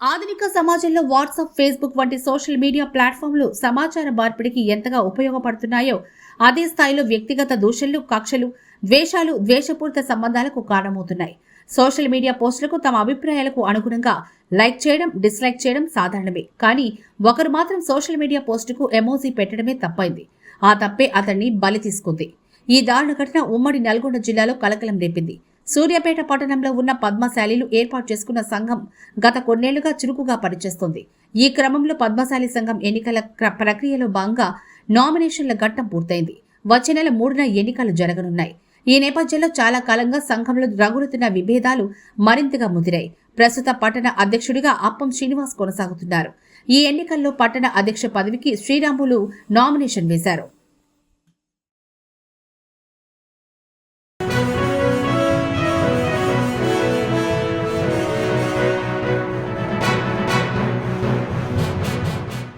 ఆధునిక సమాజంలో WhatsApp Facebook వంటి సోషల్ మీడియా ప్లాట్ఫామ్లు సమాచార మార్పిడికి ఎంతగా ఉపయోగపడుతున్నాయో అదే స్థాయిలో వ్యక్తిగత దూషణలు కక్షలు ద్వేషాలు ద్వేషపూరిత సంబంధాలకు కారణమవుతున్నాయి. సోషల్ మీడియా పోస్టులకు తమ అభిప్రాయాలకు అనుగుణంగా లైక్ చేయడం డిస్లైక్ చేయడం సాధారణమే. కానీ ఒకరు మాత్రం సోషల్ మీడియా పోస్టుకు ఎమోజీ పెట్టడమే తప్పైంది. ఆ తప్పే అతన్ని బలి తీసుకుంది. ఈ దారుణ ఘటన ఉమ్మడి నల్గొండ జిల్లాలో కలకలం రేపింది. సూర్యాపేట పట్టణంలో ఉన్న పద్మశాలిలు ఏర్పాటు చేసుకున్న సంఘం గత కొన్నేళ్ళుగా చురుకుగా పనిచేస్తోంది. ఈ క్రమంలో పద్మశాలి సంఘం ఎన్నికల క్ర- ప్రక్రియలో భాగంగా నామినేషన్ల ఘట్టం పూర్తయింది. వచ్చే నెల మూడున ఎన్నికలు జరగనున్నాయి. ఈ నేపథ్యంలో చాలా కాలంగా సంఘంలో రగులుతున్న విభేదాలు మరింతగా ముదిరాయి. ప్రస్తుత పట్టణ అధ్యక్షుడిగా అప్పం శ్రీనివాస్ కొనసాగుతున్నారు. ఈ ఎన్నికల్లో పట్టణ అధ్యక్ష పదవికి శ్రీరాములు నామినేషన్ వేశారు.